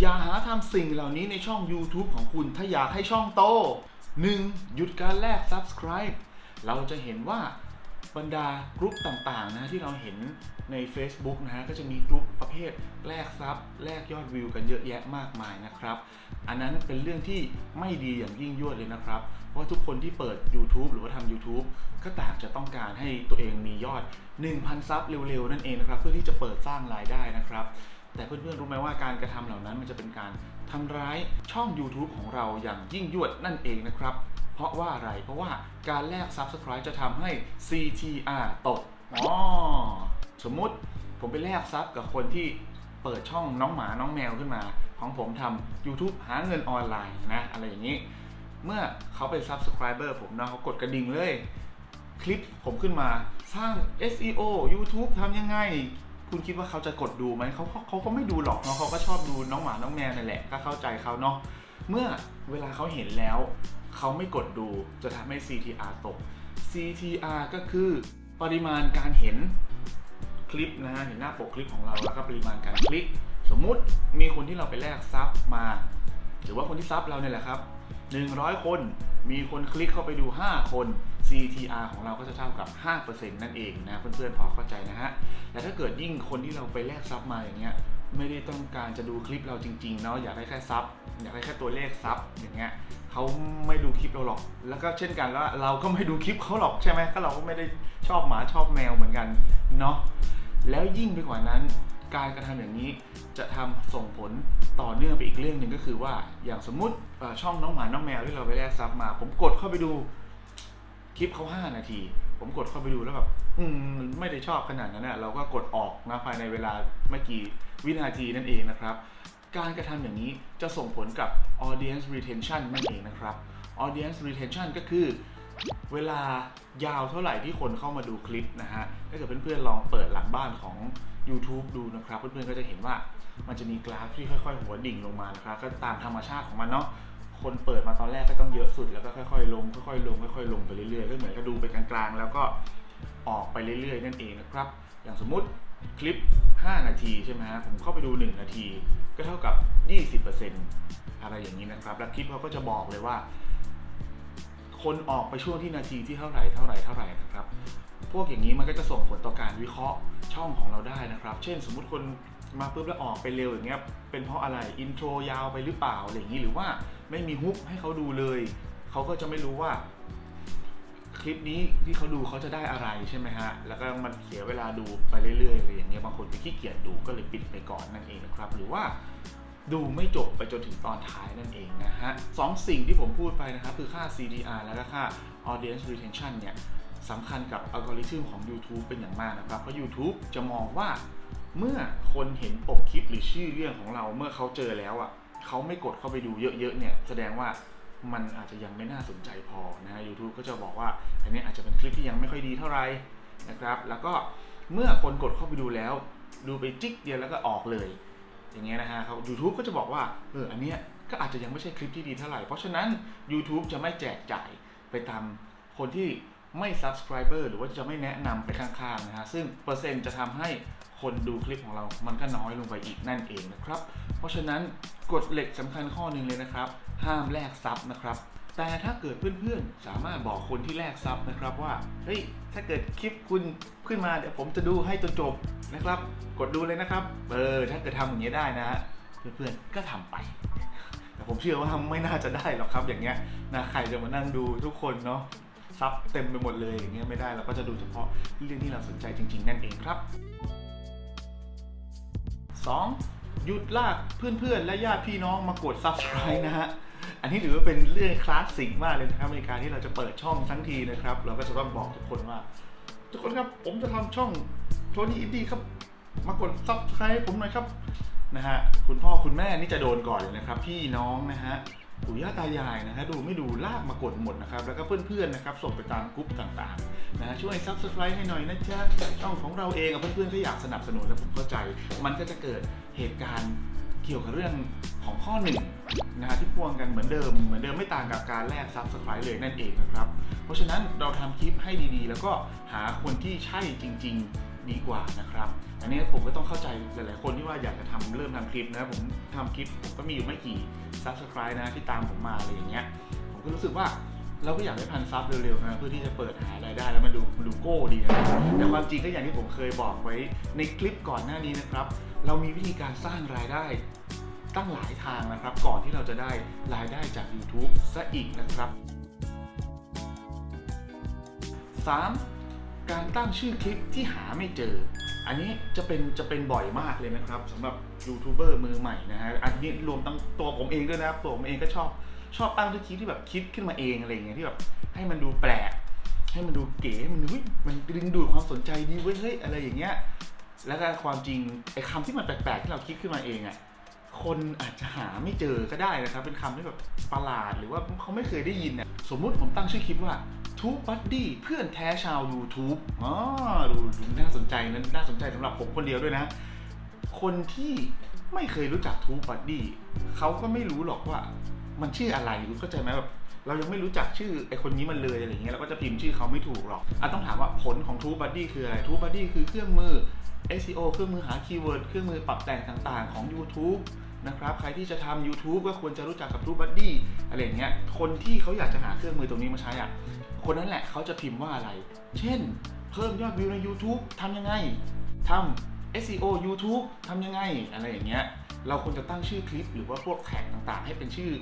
อย่าหาทำสิ่งเหล่านี้ในช่อง YouTube ของคุณถ้าอยากให้ช่องโต 1. หยุดการแลก Subscribe เราจะเห็นว่าบรรดากรุ๊ปต่างๆนะที่เราเห็นใน Facebook นะฮะก็จะมีกรุ๊ปประเภทแลกซับแลกยอดวิวกันเยอะแยะมากมายนะครับ อันนั้นเป็นเรื่องที่ไม่ดีอย่างยิ่งยวดเลยนะครับ เพราะทุกคนที่เปิด YouTube หรือว่าทำ YouTube ก็ต่างจะต้องการให้ตัวเองมียอด 1,000 ซับเร็วๆ นั่นเองนะครับ เพื่อที่จะเปิดสร้างรายได้นะครับ แต่เพื่อนๆรู้ไหมว่าการกระทำเหล่านั้นมันจะเป็นการทำร้ายช่อง YouTube ของเราอย่างยิ่งยวดนั่นเองนะครับ เพราะว่าอะไร เพราะว่าการแลก Subscribe จะทำให้ CTR ตกอ๋อสมมุติผมไปแลกซับกับคนที่เปิดช่องน้องหมาน้องแมวขึ้นมา ของผมทำ YouTube หาเงินออนไลน์นะ อะไรอย่างนี้ เมื่อเขาเป็น Subscriber ผมนะเขากดกระดิ่งเลย คลิปผมขึ้นมาสร้าง SEO YouTube ทำยังไง คุณคิดว่าเขาจะกดดูไหมเขาเขาเขาก็ไม่ดูหรอกเนาะเขาก็ชอบดูน้องหมาน้องแมวนั่นแหละก็เข้าใจเขาเนาะเมื่อเวลาเขาเห็นแล้ว เขาไม่กดดูจะทำให้ CTR ตก CTR ก็คือปริมาณการเห็นคลิปนะฮะเห็นหน้าปกคลิปของเราแล้วก็ปริมาณการคลิก สมมุติมีคนที่เราไปแลกซับมา หรือว่าคนที่ซับเราเนี่ยแหละครับ 100 คน มีคนคลิกเข้าไปดู 5 คน CTR ของเราก็จะเท่ากับ 5%นั่นเองนะเพื่อนๆพอเข้าใจนะฮะแต่ถ้าเกิดยิ่งคนที่เราไปแลกซับมาอย่างเงี้ยไม่ได้ต้องการจะดูคลิปเราจริงๆเนาะอยากได้แค่ซับอยากได้แค่ตัวเลขซับอย่างเงี้ยเขาไม่ดูคลิปเราหรอก แล้วก็เช่นกันแล้วเราก็ไม่ดูคลิปเขาหรอกใช่ไหมก็เราก็ไม่ได้ชอบหมาชอบแมวเหมือนกันเนาะแล้วยิ่งไปกว่านั้น การกระทำอย่างนี้จะทำส่งผลต่อเนื่องไปอีกเรื่องหนึ่งก็คือว่าอย่างสมมุติช่องน้องหมาน้องแมวที่เราไปแลกซับมา ผมกดเข้าไปดูคลิปเขา5 นาที ผมกดเข้าไปดูแล้วแบบอืมไม่ได้ชอบขนาดนั้นนะเราก็กดออกนะภายในเวลาไม่กี่วินาทีนั่นเองนะครับ การกระทำอย่างนี้จะส่งผลกับ audience retention นั่นเองนะครับ audience retention ก็คือเวลายาวเท่าไหร่ที่คนเข้ามาดูคลิปนะฮะ ถ้าเกิดเพื่อนๆลองเปิดหลังบ้านของ YouTube ดูนะครับ เพื่อนๆก็จะเห็นว่ามันจะมีกราฟที่ค่อยๆ หัวดิ่งลงมานะครับ ก็ตามธรรมชาติของมันเนาะคนเปิดมาตอนแรกก็ต้องเยอะสุด แล้วก็ค่อยๆ ลงค่อยๆลงค่อยๆลงไปเรื่อยๆก็เหมือนก็ดูไปกลางๆ แล้วก็ออกไปเรื่อยๆ นั่นเองนะครับ อย่างสมมุติคลิป 5 นาทีใช่ไหมฮะผมเข้าไปดู 1 นาที ก็เท่ากับ 20%อะไรอย่างนี้นะครับ แล้วคลิปเขาก็จะบอกเลยว่า คนออกไปช่วงที่นาทีที่เท่าไหร่เท่าไหร่เท่าไหร่นะครับ พวกอย่างนี้มันก็จะส่งผลต่อการวิเคราะห์ ช่องของเราได้นะครับ เช่นสมมุติคนมาปุ๊บแล้วออกไปเร็วอย่างเงี้ย เป็นเพราะอะไร อินโทรยาวไปหรือเปล่าอะไรอย่างนี้ หรือว่าไม่มีฮุกให้เขาดูเลย เขาก็จะไม่รู้ว่า คลิปนี้ที่เขาดูเขาจะได้อะไรใช่ไหมฮะ แล้วก็มันเสียเวลาดูไปเรื่อยๆอะไรอย่างเงี้ย บางคนไปขี้เกียจดูก็เลยปิดไปก่อนนั่นเองนะครับ หรือว่าดูไม่จบไปจนถึงตอนท้ายนั่นเองนะฮะสองสิ่งที่ผมพูดไปนะครับ คือค่า CDR แล้วก็ค่า Audience Retention เนี่ย สำคัญกับอัลกอริทึมของ YouTube เป็นอย่างมากนะครับ เพราะ YouTube จะมองว่าเมื่อคนเห็นปกคลิปหรือชื่อเรื่องของเราเมื่อเขาเจอแล้วอะเขาไม่กดเข้าไปดูเยอะๆเนี่ยแสดงว่ามันอาจจะยังไม่น่าสนใจพอนะฮะ YouTube ก็จะบอกว่า อันนี้อาจจะเป็นคลิปที่ยังไม่ค่อยดีเท่าไหร่นะครับ แล้วก็เมื่อคนกดเข้าไปดูแล้ว ดูไปจิกเดียวแล้วก็ออกเลย อย่างเงี้ยนะฮะเขา YouTube ก็จะบอกว่าเอออันเนี้ยก็อาจจะยังไม่ใช่คลิปที่ดีเท่าไหร่ เพราะฉะนั้น YouTube จะไม่แจกจ่ายไปตามคนที่ ไม่ subscriber หรือว่าจะไม่แนะนำไปข้างๆนะฮะซึ่งเปอร์เซ็นต์จะทำให้คนดูคลิปของเรามันก็น้อยลงไปอีกนั่นเองนะครับ เพราะฉะนั้นกฎเหล็กสำคัญข้อหนึ่งเลยนะครับ ห้ามแลกซับนะครับแต่ถ้าเกิดเพื่อนๆ สามารถบอกคนที่แลกซับนะครับว่า เฮ้ย ถ้าเกิดคลิปคุณขึ้นมาเดี๋ยวผมจะดูให้จนจบนะครับ กดดูเลยนะครับ เออ ถ้าเกิดทำอย่างนี้ยได้นะฮะเพื่อนๆ ก็ทำไป แต่ผมเชื่อว่าไม่น่าจะได้หรอกครับอย่างเงี้ยนะ ใครจะมานั่งดูทุกคนเนาะ ซับเต็มไปหมดเลยอย่างเงี้ยไม่ได้เราก็จะดูเฉพาะเรื่องที่เราสนใจจริง ๆ นั่นเองครับ 2. หยุดลากเพื่อนๆ และญาติพี่น้องมากด subscribe นะฮะอันนี้ถือว่าเป็นเรื่องคลาสสิกมากเลยนะครับในการที่เราจะเปิดช่องทั้งทีนะครับ เราก็จะต้องบอกทุกคนว่า ทุกคนครับผมจะทำช่องโทนี่อินดี้ครับ มากด subscribe ผมหน่อยครับนะฮะคุณพ่อคุณแม่นี่จะโดนก่อนเลยนะครับ พี่น้องนะฮะ ปู่ย่าตายายนะฮะดูไม่ดูลากมากดหมดนะครับ แล้วก็เพื่อนๆนะครับส่งไปตามกลุ่มต่างๆนะฮะช่วย subscribe ให้หน่อยนะจ๊ะช่องของเราเองเพื่อนๆก็อยากสนับสนุนและผมเข้าใจ มันก็จะเกิดเหตุการณ์เกี่ยวกับเรื่องของข้อหนึ่งนะฮะที่พ่วงกันเหมือนเดิมเหมือนเดิมไม่ต่างกับการแลก subscribe เลยนั่นเองนะครับ เพราะฉะนั้นเราทำคลิปให้ดีๆ แล้วก็หาคนที่ใช่จริง ๆ ดีกว่านะครับ อันนี้ผมก็ต้องเข้าใจหลาย ๆ คนที่ว่าอยากจะทำเริ่มทำคลิปนะผมทำคลิปผมก็มีอยู่ไม่กี่ subscribe นะที่ตามผมมาอะไรอย่างเงี้ยผมก็รู้สึกว่าเราก็อยากได้พันซับเร็ว ๆ นะเพื่อที่จะเปิดหารายได้แล้วมันดูมันดูโก้ดีนะแต่ความจริงก็อย่างที่ผมเคยบอกไว้ในคลิปก่อนหน้านี้นะครับ เรามีวิธีการสร้างรายได้ตั้งหลายทางนะครับ ก่อนที่เราจะได้รายได้จาก YouTube ซะอีกนะครับ 3. การตั้งชื่อคลิปที่หาไม่เจอ อันนี้จะเป็นจะเป็นบ่อยมากเลยนะครับสำหรับยูทูบเบอร์มือใหม่นะฮะอันนี้รวมตั้งตัวผมเองด้วยนะครับตัวผมเองก็ชอบชอบตั้งชื่อคลิปที่แบบคิดขึ้นมาเองอะไรเงี้ยที่แบบให้มันดูแปลก ให้มันดูเก๋ให้มันเฮ้ยมันดึงดูดความสนใจดีเว้ยเฮ้ยอะไรอย่างเงี้ยแล้วก็ความจริงไอ้คำที่มันแปลกๆที่เราคิดขึ้นมาเองอะคนอาจจะหาไม่เจอก็ได้นะครับ เป็นคำที่แบบประหลาดหรือว่าเขาไม่เคยได้ยินเนี่ยสมมุติผมตั้งชื่อคลิปว่า ทูบบัดดี้เพื่อนแท้ชาว YouTube อ๋อดูดูน่าสนใจนั้นน่าสนใจสำหรับผมคนเดียวด้วยนะ คนที่ไม่เคยรู้จักทูบบัดดี้เขาก็ไม่รู้หรอกว่า มันชื่ออะไรคุณเข้าใจไหมแบบเรายังไม่รู้จักชื่อไอคนนี้มันเลยอะไรเงี้ยเราก็จะพิมพ์ชื่อเขาไม่ถูกหรอกอะต้องถามว่าผลของทูบบัดดี้คืออะไรทูบบัดดี้คือเครื่องมือ SEO เครื่องมือหาคีย์เวิร์ดเครื่องมือปรับแต่งต่างๆของ YouTube นะครับ ใครที่จะทำ YouTube ก็ควรจะรู้จักกับ t u b e Buddy อะไรอย่างเงี้ย คนที่เขาอยากจะหาเครื่องมือตรงนี้มาใช้อะ คนนั้นแหละเขาจะพิมพ์ว่าอะไร เช่น เพิ่มยอดวิวใน YouTube ทำยังไงทำ SEO YouTube ทำยังไง อะไรอย่างเงี้ย เราควรจะตั้งชื่อคลิปหรือว่าพวกแท็กต่างๆ ให้เป็นชื่อ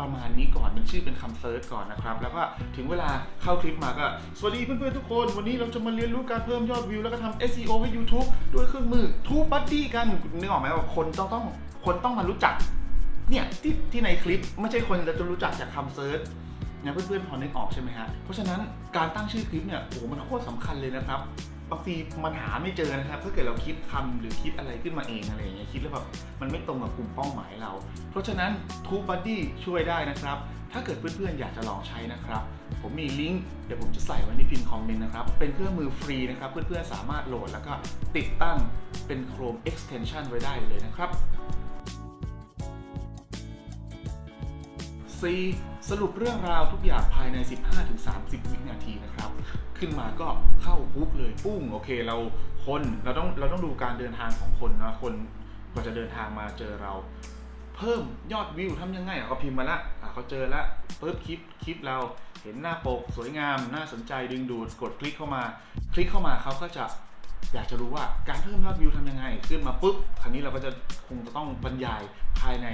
ประมาณนี้ก่อนเป็นชื่อเป็นคำเซิร์ชก่อนนะครับ แล้วก็ถึงเวลาเข้าคลิปมาก็ สวัสดีเพื่อนๆทุกคน วันนี้เราจะมาเรียนรู้การเพิ่มยอดวิว แล้วก็ทำ SEO ให้ YouTube ด้วยเครื่องมือ TubeBuddy กันนึกออกไหมว่าคนต้องต้อง คนต้องมารู้จัก เนี่ยที่ที่ในคลิปไม่ใช่คนจะรู้จักจากคำเซิร์ชนะเพื่อนๆพอนึกออกใช่ไหมฮะ เพราะฉะนั้นการตั้งชื่อคลิปเนี่ยโอ้โหมันโคตรสำคัญเลยนะครับบางทีมันหาไม่เจอนะครับถ้าเกิดเราคิดคำหรือคิดอะไรขึ้นมาเองอะไรอย่างเงี้ยคิดแล้วแบบมันไม่ตรงกับกลุ่มเป้าหมายเรา เพราะฉะนั้น TubeBuddy ช่วยได้นะครับ ถ้าเกิดเพื่อนๆอยากจะลองใช้นะครับ ผมมีลิงก์เดี๋ยวผมจะใส่ไว้ในพิมพ์คอมเมนต์นะครับ เป็นเครื่องมือฟรีนะครับ เพื่อนๆสามารถโหลดแล้วก็ติดตั้งเป็น Chrome extension ไว้ได้เลยนะครับ 4. สรุปเรื่องราวทุกอย่างภายใน 15-30 วินาทีนะครับ ขึ้นมาก็เข้าปุ๊บเลยปุ้งโอเคเราคนเราต้องเราต้องดูการเดินทางของคนนะคนกว่าจะเดินทางมาเจอเรา เพิ่มยอดวิวทำยังไงอะก็พิมพ์มาละอะเขาเจอละปุ๊บคลิปคลิปเราเห็นหน้าปกสวยงาม น่าสนใจดึงดูดกดคลิกเข้ามา คลิกเข้ามาเขาก็จะอยากจะรู้ว่าการเพิ่มยอดวิวทำยังไง ขึ้นมาปุ๊บคราวนี้เราก็จะคงจะต้องบรรยายภายใน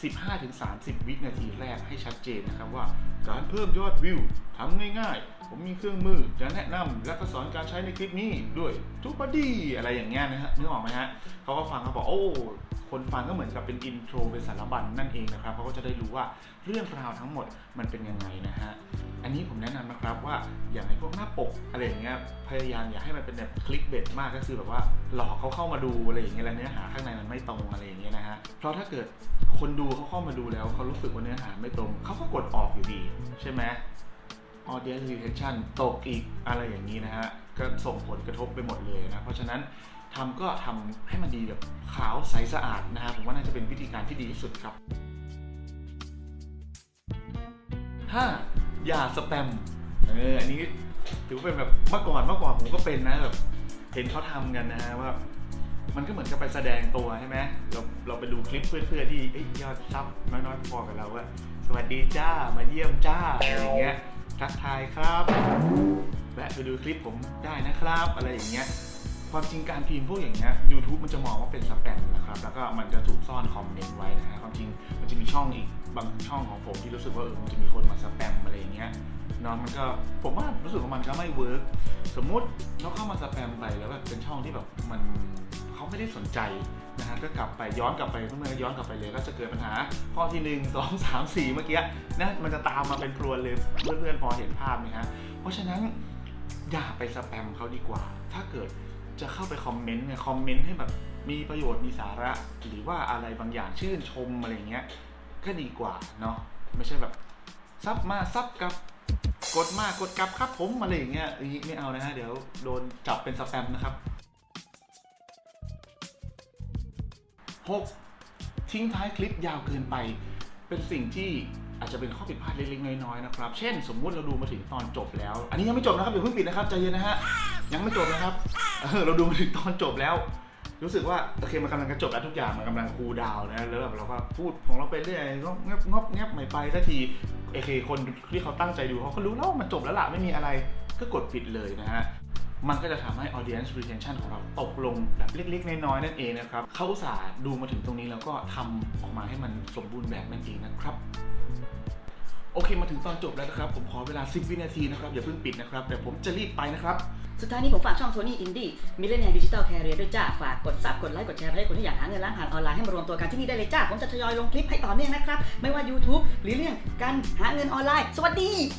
15-30 วินาทีแรกให้ชัดเจนนะครับว่า การเพิ่มยอดวิวทำง่ายๆ ผมมีเครื่องมือจะแนะนำและก็สอนการใช้ในคลิปนี้ด้วย ทุบอดี้อะไรอย่างเงี้ยนะฮะนึกออกไหมฮะเขาก็ฟังเขาบอกโอ้คนฟังก็เหมือนกับเป็นอินโทรเป็นสารบัญนั่นเองนะครับเขาก็จะได้รู้ว่าเรื่องราวทั้งหมดมันเป็นยังไงนะฮะอันนี้ผมแนะนำนะครับว่าอย่างในพวกหน้าปกอะไรอย่างเงี้ยพยายามอย่าให้มันเป็นแบบคลิกเบสมากก็คือแบบว่าหลอกเขาเข้ามาดูอะไรอย่างเงี้ยแล้วเนื้อหาข้างในมันไม่ตรงอะไรอย่างเงี้ยนะฮะเพราะถ้าเกิดคนดูเขาเข้ามาดูแล้วเขารู้สึกว่าเนื้อหาไม่ตรงเขาก็กดออกอยู่ดี ใช่ไหม audience retention ตกอีกอะไรอย่างนี้นะฮะ ก็ส่งผลกระทบไปหมดเลยนะ เพราะฉะนั้นทำก็ทำให้มันดีแบบขาวใสสะอาดนะฮะผมว่าน่าจะเป็นวิธีการที่ดีที่สุดครับ 5. อย่าสแปมเอออันนี้ถือว่าเป็นแบบเมื่อก่อนเมื่อก่อนผมก็เป็นนะแบบเห็นเขาทำกันนะฮะว่า มันก็เหมือนกับไปแสดงตัวใช่ไหมเราเราไปดูคลิปเพื่อนๆที่อ้ยยอดซับน้อยๆพอกับเราว่าสวัสดีจ้ามาเยี่ยมจ้าอะไรอย่างเงี้ยทักทายครับ แวะไปดูคลิปผมได้นะครับ อะไรอย่างเงี้ยความจริงการพิมพ์พวกอย่างเงี้ย YouTube มันจะมองว่าเป็นสแปมนะครับ แล้วก็มันจะถูกซ่อนคอมเมนต์ไว้นะฮะความจริงมันจะมีช่องอีกบางช่องของผมที่รู้สึกว่าเออมันจะมีคนมาสแปมอะไรอย่างเงี้ยเนาะมันก็ผมว่ารู้สึกว่ามันก็ไม่เวิร์กสมมุติเราเข้ามาสแปมไปแล้วแบบเป็นช่องที่แบบมันเขาไม่ได้สนใจนะฮะก็กลับไปย้อนกลับไปเพื่อย้อนกลับไปเลยก็จะเกิดปัญหา ข้อที่หนึ่งสองสามสี่เมื่อกี้นะมันจะตามมาเป็นพรวนเลยเพื่อนๆพอเห็นภาพไหมฮะเพราะฉะนั้น อย่าไปสแปมเขาดีกว่า ถ้าเกิดจะเข้าไปคอมเมนต์เนี่ยคอมเมนต์ให้แบบมีประโยชน์มีสาระ หรือว่าอะไรบางอย่างชื่นชมอะไรเงี้ยก็ดีกว่าเนาะไม่ใช่แบบซับมาซับกลับกดมากดกลับครับผมอะไรอย่างเงี้ยอย่างงี้ไม่เอานะฮะเดี๋ยวโดนจับเป็นสแปมนะครับ 6. ทิ้งท้ายคลิปยาวเกินไป เป็นสิ่งที่ อาจจะเป็นข้อผิดพลาดเล็กๆน้อยๆนะครับ เช่น สมมุติเราดูมาถึงตอนจบแล้ว อันนี้ยังไม่จบนะครับอย่าเพิ่งปิดนะครับใจเย็นนะฮะยังไม่จบนะครับเออเราดูมาถึงตอนจบแล้ว รู้สึกว่าโอเคมันกำลังจะจบแล้วทุกอย่างมันกำลังคูลดาวน์นะแล้วแบบเราก็พูดของเราไปเรื่อยงอบงบงบแงบไม่ไปสักทีโอเคคนที่เขาตั้งใจดูเขาก็รู้แล้วมันจบแล้วล่ะไม่มีอะไรก็กดปิดเลยนะฮะ มันก็จะทำให้ audience retention ของเราตกลงแบบเล็ก ๆ น้อยๆนั่นเองนะครับ เขาสาดูมาถึงตรงนี้แล้วก็ทำออกมาให้มันสมบูรณ์แบบนั่นเองนะครับ โอเคมาถึงตอนจบแล้วนะครับ ผมขอเวลา 10 วินาทีนะครับ อย่าเพิ่งปิดนะครับแต่ผมจะรีบไปนะครับ สุดท้ายนี้ผมฝากช่องโทนี่อินดี้มิเลเนียดิจิตอลแคริเอร์ด้วยจ้า ฝากกดซับกดไลค์กดแชร์ให้คนที่อยากหาเงินล้านผ่านออนไลน์ให้มารวมตัวกันที่นี่ได้เลยจ้า ผมจะทยอยลงคลิปให้ต่อเนื่องนะครับ ไม่ว่า YouTube หรือเรื่องการหาเงินออนไลน์ สวัสดี